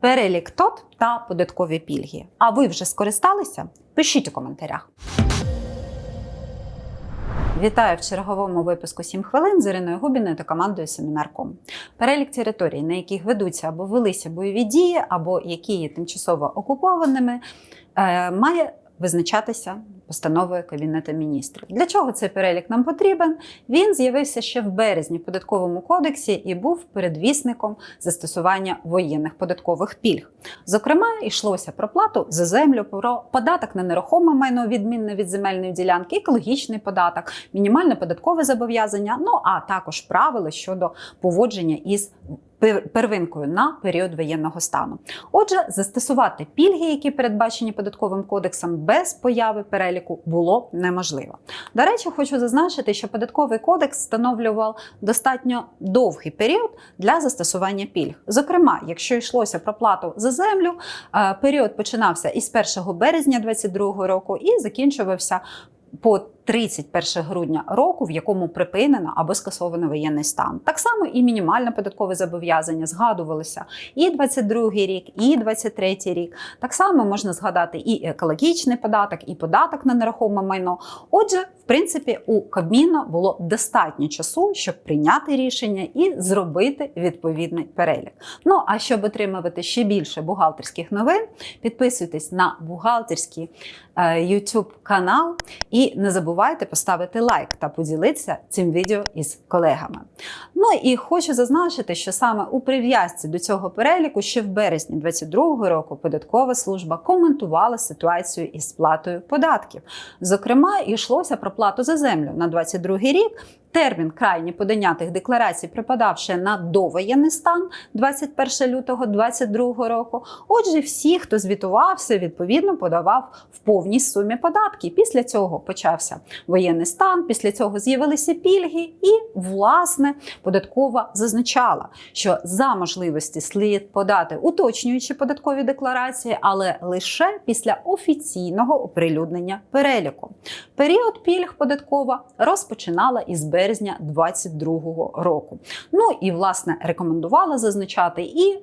перелік ТОТ та податкові пільги. А ви вже скористалися? Пишіть у коментарях. Вітаю в черговому випуску «7 хвилин з Іриною Губіною та командою Семінар.ком. Перелік територій, на яких ведуться або велися бойові дії, або які є тимчасово окупованими, е, має визначатися постановою Кабінету міністрів. Для чого цей перелік нам потрібен? Він з'явився ще в березні в податковому кодексі і був передвісником застосування воєнних податкових пільг. Зокрема, йшлося про плату за землю, про податок на нерухоме майно, відмінне від земельної ділянки, екологічний податок, мінімальне податкове зобов'язання, ну а також правила щодо поводження із первинкою на період воєнного стану. Отже, застосувати пільги, які передбачені податковим кодексом, без появи переліку було неможливо. До речі, хочу зазначити, що податковий кодекс встановлював достатньо довгий період для застосування пільг. Зокрема, якщо йшлося про плату за землю, е, період починався із 1 березня 2022 року і закінчувався по 31 грудня року, в якому припинено або скасовано воєнний стан. Так само і мінімальне податкове зобов'язання згадувалося і 22 рік, і 23 рік. Так само можна згадати і екологічний податок, і податок на нерухоме майно. Отже, в принципі, у Кабміна було достатньо часу, щоб прийняти рішення і зробити відповідний перелік. Ну а щоб отримувати ще більше бухгалтерських новин, підписуйтесь на бухгалтерський е, YouTube канал і не забувайте поставити лайк та поділитися цим відео із колегами. Ну і хочу зазначити, що саме у прив'язці до цього переліку ще в березні 2022 року податкова служба коментувала ситуацію із сплатою податків. Зокрема, йшлося про плату за землю на 2022 рік. Термін крайні подання тих декларацій припадав ще на довоєнний стан 21 лютого 2022 року. Отже, всі, хто звітувався, відповідно подавав в повній сумі податки. Після цього почався воєнний стан, після цього з'явилися пільги, і власне податкова зазначала, що за можливості слід подати уточнюючі податкові декларації, але лише після офіційного оприлюднення переліку. Період пільг податкова розпочинала із березня 2022 року. Ну і власне рекомендувала зазначати і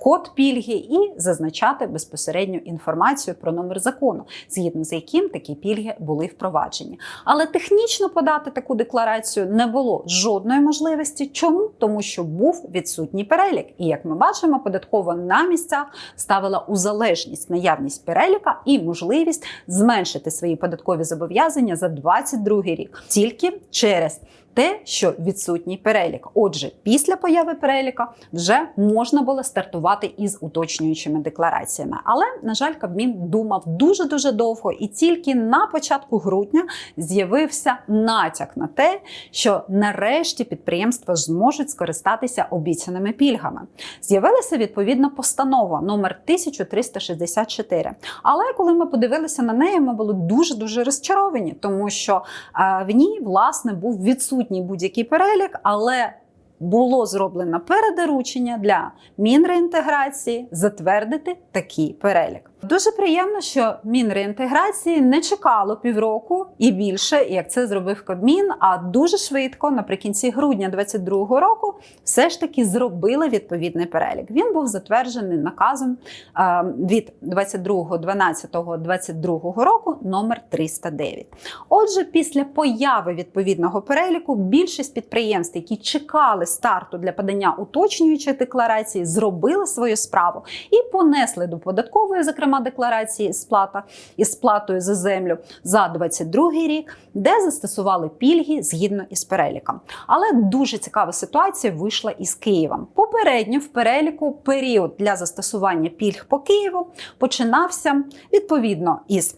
код пільги, і зазначати безпосередньо інформацію про номер закону, згідно з яким такі пільги були впроваджені. Але технічно подати таку декларацію не було жодної можливості. Чому? Тому що був відсутній перелік. І як ми бачимо, податкова на місцях ставила у залежність наявність переліка і можливість зменшити свої податкові зобов'язання за 2022 рік тільки через. Те, що відсутній перелік. Отже, після появи переліка вже можна було стартувати із уточнюючими деклараціями. Але, на жаль, Кабмін думав дуже дуже довго, і тільки на початку грудня з'явився натяк на те, що нарешті підприємства зможуть скористатися обіцяними пільгами. З'явилася відповідна постанова номер 1364. Але коли ми подивилися на неї, ми були дуже дуже розчаровані, тому що е, в ній власне був відсутній будь-який перелік, але було зроблено передоручення для Мінреінтеграції затвердити такий перелік. Дуже приємно, що Мінреінтеграції не чекало півроку і більше, як це зробив Кабмін, а дуже швидко, наприкінці грудня 2022 року, все ж таки зробили відповідний перелік. Він був затверджений наказом е, від 22.12.22 року номер 309. Отже, після появи відповідного переліку більшість підприємств, які чекали старту для подання уточнюючих декларацій, зробили свою справу і понесли до податкової, зокрема декларації сплата із сплатою за землю за 22 рік, де застосували пільги згідно із переліком. Але дуже цікава ситуація вийшла із Києвом. Попередньо в переліку період для застосування пільг по Києву починався відповідно із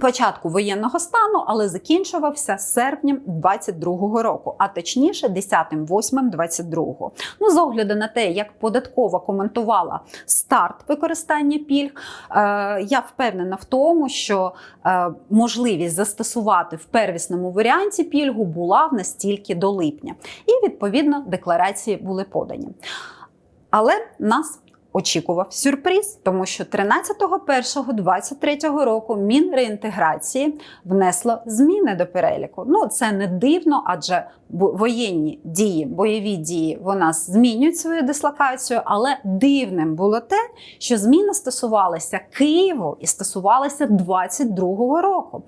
початку воєнного стану, але закінчувався серпнем 22-го року, а точніше 10-8-22. Ну, з огляду на те, як податкова коментувала старт використання пільг, е, я впевнена в тому, що е, можливість застосувати в первісному варіанті пільгу була в нас тільки до липня. І відповідно декларації були подані. Але нас очікував сюрприз, тому що 13.01.23 року Мінреінтеграції внесло зміни до переліку. Ну це не дивно, адже воєнні дії, бойові дії в нас змінюють свою дислокацію, але дивним було те, що зміни стосувалися Києву і стосувалися 22-го року.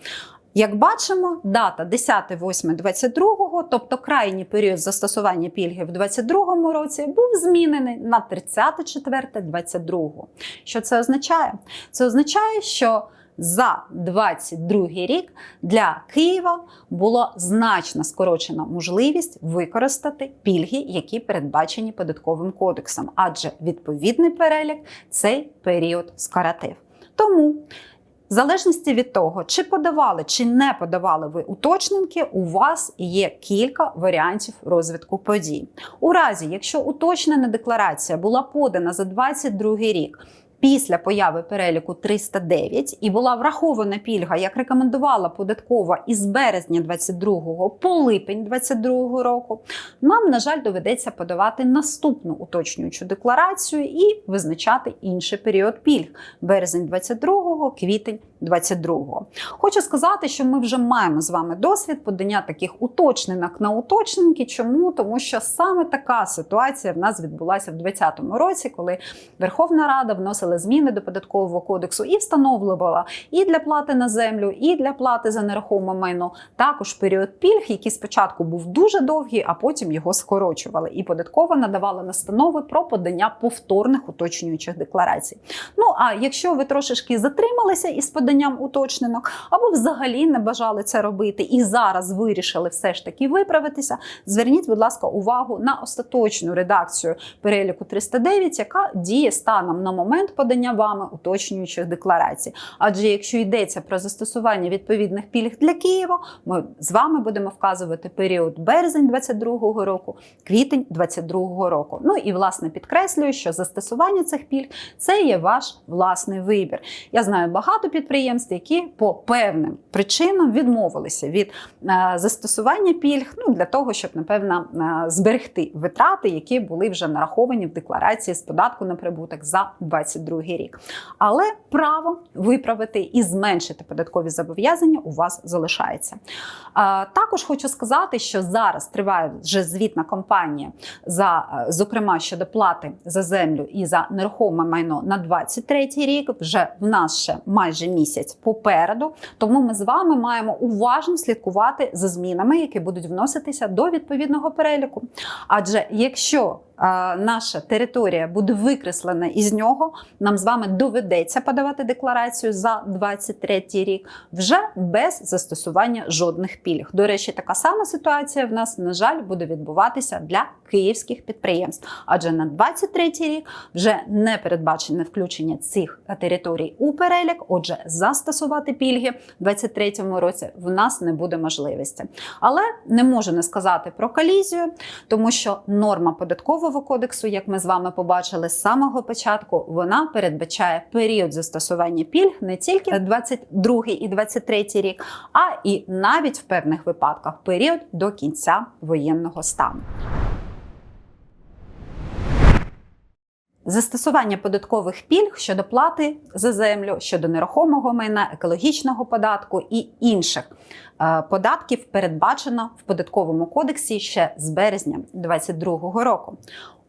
Як бачимо, дата 10.08.22, тобто крайній період застосування пільги в 2022 році, був змінений на 30.04.22. Що це означає? Це означає, що за 22 рік для Києва було значно скорочена можливість використати пільги, які передбачені податковим кодексом, адже відповідний перелік цей період скоротив. Тому в залежності від того, чи подавали, чи не подавали ви уточненки, у вас є кілька варіантів розвитку подій. У разі, якщо уточнена декларація була подана за 2022 рік. Після появи переліку 309 і була врахована пільга, як рекомендувала податкова із березня 22 по липень 22 року, нам, на жаль, доведеться подавати наступну уточнюючу декларацію і визначати інший період пільг. Березень 22, квітень 22. Хочу сказати, що ми вже маємо з вами досвід подання таких уточненок на уточненки. Чому? Тому що саме така ситуація в нас відбулася в 2020 році, коли Верховна Рада вносила зміни до податкового кодексу і встановлювала і для плати на землю, і для плати за нерухоме майно також період пільг, який спочатку був дуже довгий, а потім його скорочували. І податкова надавала настанови про подання повторних уточнюючих декларацій. Ну а якщо ви трошечки затрималися із поданням уточненок, або взагалі не бажали це робити і зараз вирішили все ж таки виправитися, зверніть, будь ласка, увагу на остаточну редакцію переліку 309, яка діє станом на момент подання вами уточнюючих декларацій. Адже якщо йдеться про застосування відповідних пільг для Києва, ми з вами будемо вказувати період березень 22 року, квітень 22 року. Ну і власне підкреслюю, що застосування цих пільг це є ваш власний вибір. Я знаю багато підприємств, які по певним причинам відмовилися від е, застосування пільг, ну для того, щоб напевно е, зберегти витрати, які були вже нараховані в декларації з податку на прибуток за 22 рік. Але право виправити і зменшити податкові зобов'язання у вас залишається. Також хочу сказати, що зараз триває вже звітна кампанія за е, зокрема щодо плати за землю і за нерухоме майно на 23 рік. Вже в нас ще майже місяць попереду. Тому ми з вами маємо уважно слідкувати за змінами, які будуть вноситися до відповідного переліку. Адже якщо наша територія буде викреслена із нього, нам з вами доведеться подавати декларацію за 23 рік вже без застосування жодних пільг. До речі, така сама ситуація в нас, на жаль, буде відбуватися для київських підприємств, адже на 23 рік вже не передбачене включення цих територій у перелік. Отже, застосувати пільги в 23 році в нас не буде можливості. Але не можу не сказати про колізію, тому що норма податкового кодексу, як ми з вами побачили з самого початку, вона передбачає період застосування пільг не тільки 22 і 23 рік, а і навіть в певних випадках період до кінця воєнного стану. Застосування податкових пільг щодо плати за землю, щодо нерухомого майна, екологічного податку і інших е, податків передбачено в податковому кодексі ще з березня 2022 року.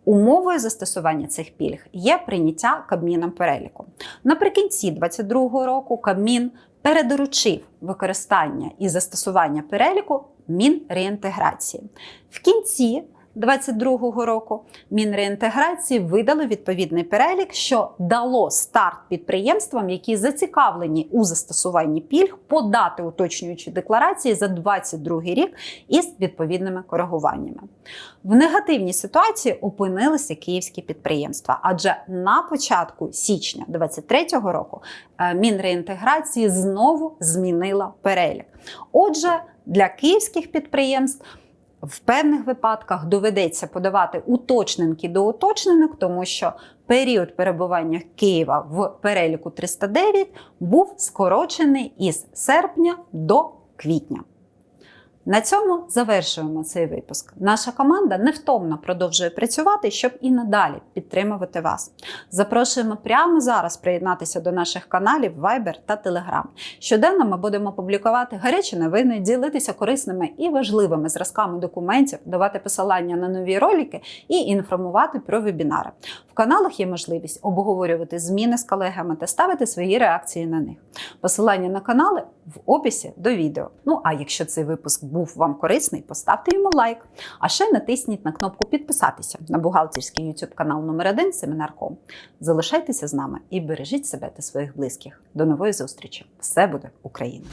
Умовою застосування цих пільг є прийняття Кабміном переліку. Наприкінці 2022 року Кабмін передоручив використання і застосування переліку Мінреінтеграції. В кінці 2022 року Мінреінтеграції видали відповідний перелік, що дало старт підприємствам, які зацікавлені у застосуванні пільг, подати уточнюючі декларації за 2022 рік із відповідними коригуваннями. В негативній ситуації опинилися київські підприємства, адже на початку січня 2023 року е, Мінреінтеграції знову змінила перелік. Отже, для київських підприємств в певних випадках доведеться подавати уточненки до уточненок, тому що період перебування Києва в переліку 309 був скорочений із серпня до квітня. На цьому завершуємо цей випуск. Наша команда невтомно продовжує працювати, щоб і надалі підтримувати вас. Запрошуємо прямо зараз приєднатися до наших каналів Viber та Telegram. Щоденно ми будемо публікувати гарячі новини, ділитися корисними і важливими зразками документів, давати посилання на нові ролики і інформувати про вебінари. В каналах є можливість обговорювати зміни з колегами та ставити свої реакції на них. Посилання на канали в описі до відео. Ну а якщо цей випуск був вам корисний, поставте йому лайк. А ще натисніть на кнопку підписатися на бухгалтерський YouTube канал номер 1 Семінар.ком. Залишайтеся з нами і бережіть себе та своїх близьких. До нової зустрічі! Все буде Україна!